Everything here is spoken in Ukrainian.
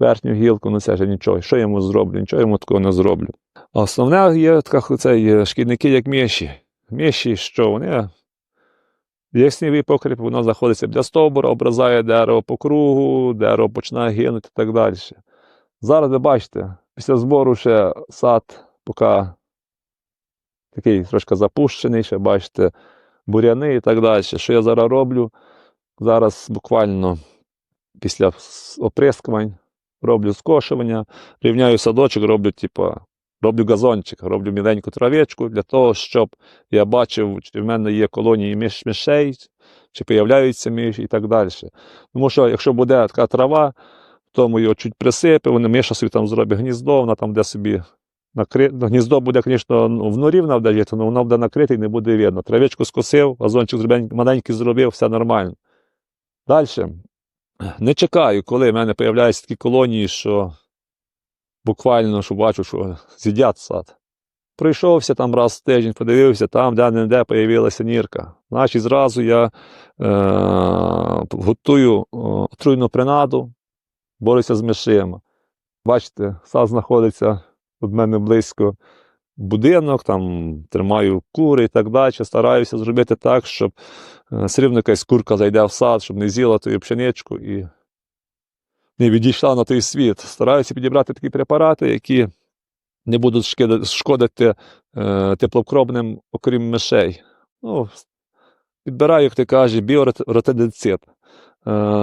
верхню гілку, ну це ж нічого. Що йому зроблю? Нічого йому такого не зроблю. А Основне є така цей, шкідники, як міші. Міші, що вони Яснівий покріп, воно знаходиться біля стовбура, образає дерево по кругу, дерево починає гинути і так далі. Зараз ви бачите, після збору ще сад поки такий трошки запущений, ще бачите, буряни і так далі. Що я зараз роблю? Зараз буквально після оприскувань роблю скошування, рівняю садочок, роблю, типу, роблю газончик, роблю міленьку травичку для того, щоб я бачив, чи в мене є колонії між мишей, чи появляються миші і так далі. Тому що якщо буде така трава, тому його чуть присипе, вони миша собі там зробить гніздо, вона там де собі накри... ну, гніздо буде, звісно, ну, в норі вона буде жити, але воно буде накрите і не буде видно. Травичку скосив, газончик маленький зробив, все нормально. Далі. Не чекаю, коли в мене появляються такі колонії, що буквально що бачу, що з'їдять сад. Пройшовся там раз в тиждень, подивився, там де-не-де появилася нірка. Значить, зразу я е- готую отруйну принаду, борюся з мишима. Бачите, сад знаходиться від мене близько будинок, там тримаю кури і так далі. Стараюся зробити так, щоб все рівно якась курка зайде в сад, щоб не з'їла ту пшеничку і не відійшла на той світ. Стараюся підібрати такі препарати, які не будуть шкодити е, теплокровним, окрім мишей. Ну, підбираю, як ти кажеш, біоротидицид. Е,